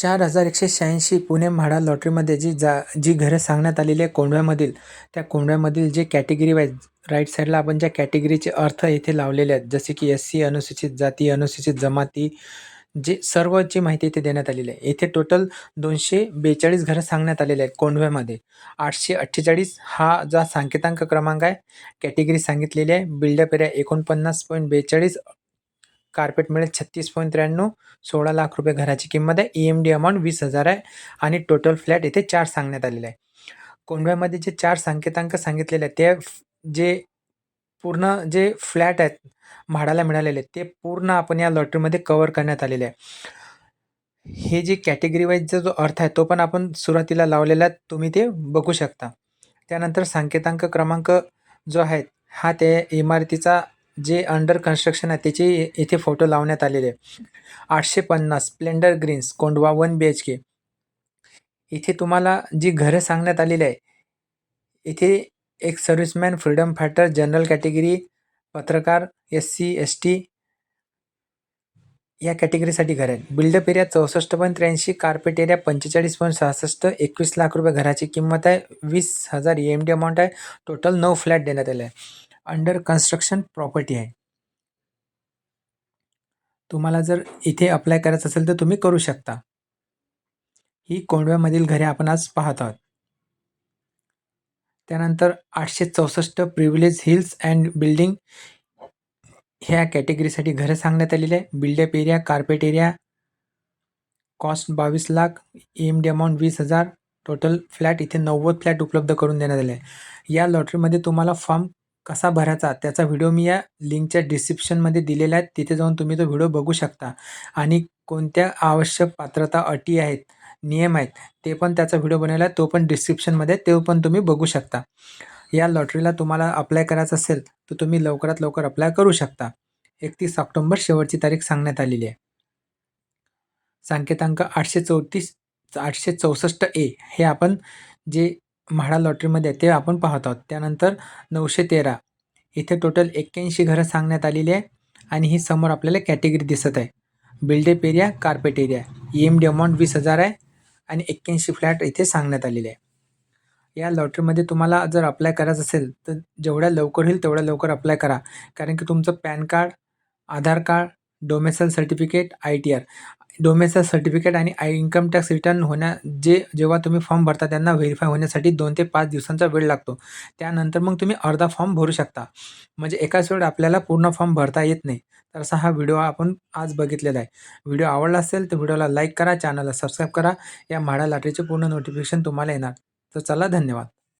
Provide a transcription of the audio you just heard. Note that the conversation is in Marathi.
चार हजार एकशे शहाऐंशी पुणे म्हाडा लॉटरीमध्ये जी जा जी घरं सांगण्यात आलेली आहे कोंडव्यामधील त्या कोंडव्यामधील जे कॅटेगरी वाईज राईट साईडला आपण ज्या कॅटेगरीचे अर्थ येथे लावलेले आहेत जसे की एस सी अनुसूचित जाती अनुसूचित जमाती जे सर्वची माहिती इथे देण्यात आलेली आहे. येथे टोटल दोनशे बेचाळीस घरं सांगण्यात आलेले आहेत कोंडव्यामध्ये आठशे अठ्ठेचाळीस हा जा सांकेतांक क्रमांक आहे. कॅटेगरी सांगितलेली आहे. बिल्डअप एरिया एकोणपन्नास पॉईंट बेचाळीस कार्पेट मिळेल छत्तीस पॉईंट त्र्याण्णव सोळा लाख रुपये घराची किंमत आहे. ई एम डी अमाऊंट वीस हजार आहे आणि टोटल फ्लॅट इथे चार सांगण्यात आलेले आहे. कोंडव्यामध्ये जे चार संकेतांक सांगितलेले आहेत ते जे पूर्ण जे फ्लॅट आहेत म्हाडाला मिळालेले ते पूर्ण आपण या लॉटरीमध्ये कवर करण्यात आलेले आहे. हे जे कॅटेगरी वाईजचा जो अर्थ आहे तो पण आपण सुरुवातीला लावलेला आहे. तुम्ही ते बघू शकता. त्यानंतर संकेतांक क्रमांक जो आहे हा ते इमारतीचा जे अंडर कन्स्ट्रक्शन आहे त्याचे इथे फोटो लावण्यात आलेले आहे आठशे पन्नास splendour greens Kondhwa one B H K इथे तुम्हाला जी घरं सांगण्यात आलेली आहे इथे एक serviceman freedom fighter general category पत्रकार एस सी एस टी या कॅटेगरीसाठी घर आहेत. बिल्डअप एरिया चौसष्ट पॉईंट त्र्याऐंशी कार्पेट एरिया पंचेचाळीस पॉईंट सहासष्ट एकवीस लाख रुपये घराची किंमत आहे वीस हजार ई एम डी अमाऊंट आहे. टोटल नऊ फ्लॅट देण्यात आले आहे. अंडर कन्स्ट्रक्शन प्रॉपर्टी आहे. तुम्हाला जर इथे अप्लाय करायचं असेल तर तुम्ही करू शकता. ही कोंडव्यामधील घरे आपण आज पाहत आहोत. त्यानंतर आठशे चौसष्ट प्रिव्हिलेज हिल्स अँड बिल्डिंग ह्या कॅटेगरीसाठी घरं सांगण्यात आलेली आहे. Built up area carpet area cost बावीस लाख एम डी अमाऊंट वीस हजार टोटल फ्लॅट इथे नव्वद फ्लॅट उपलब्ध करून देण्यात आले आहे. या लॉटरीमध्ये तुम्हाला फॉर्म कसा भरायचा त्याचा व्हिडिओ मी या लिंकच्या डिस्क्रिप्शनमध्ये दिलेला आहे. तिथे जाऊन तुम्ही तो व्हिडिओ बघू शकता. आणि कोणत्या आवश्यक पात्रता अटी आहेत नियम आहेत ते पण त्याचा व्हिडिओ बनवला आहे. तो पण डिस्क्रिप्शनमध्ये तो पण तुम्ही बघू शकता. या लॉटरीला तुम्हाला अप्लाय करायचं असेल तर तुम्ही लवकरात लवकर अप्लाय करू शकता. एकतीस ऑक्टोंबर शेवटची तारीख सांगण्यात आलेली आहे. संकेतांक आठशे चौतीस आठशे चौसष्ट ए हे आपण जे म्हाडा लॉटरीमध्ये आहे ते आपण पाहत आहोत. त्यानंतर नऊशे तेरा. इथे टोटल एक्क्याऐंशी घरं सांगण्यात आलेली आहे आणि ही समोर आपल्याला कॅटेगरी दिसत आहे. Built up area carpet area E M D amount वीस हजार आहे आणि एक्क्याऐंशी फ्लॅट इथे सांगण्यात आलेले आहे. या लॉटरीमध्ये तुम्हाला जर अप्लाय करायचं असेल तर जेवढ्या लवकर होईल तेवढ्या लवकर अप्लाय करा. कारण की तुमचं PAN card Aadhaar card domicile certificate I T R domicile certificate आणि आय इन्कम टॅक्स रिटर्न होण्या जे जेव्हा तुम्ही फॉर्म भरता त्यांना व्हेरीफाय होण्यासाठी दोन ते पाच दिवसांचा वेळ लागतो. त्यानंतर मग तुम्ही अर्धा फॉर्म भरू शकता. म्हणजे एकाच वेळ आपल्याला पूर्ण फॉर्म भरता येत नाही. तर असा हा व्हिडिओ आपण आज बघितलेला आहे. व्हिडिओ आवडला असेल तर व्हिडिओला लाईक करा चॅनलला सबस्क्राईब करा. या म्हाडा लाटरीचे पूर्ण नोटिफिकेशन तुम्हाला येणार. तर चला धन्यवाद.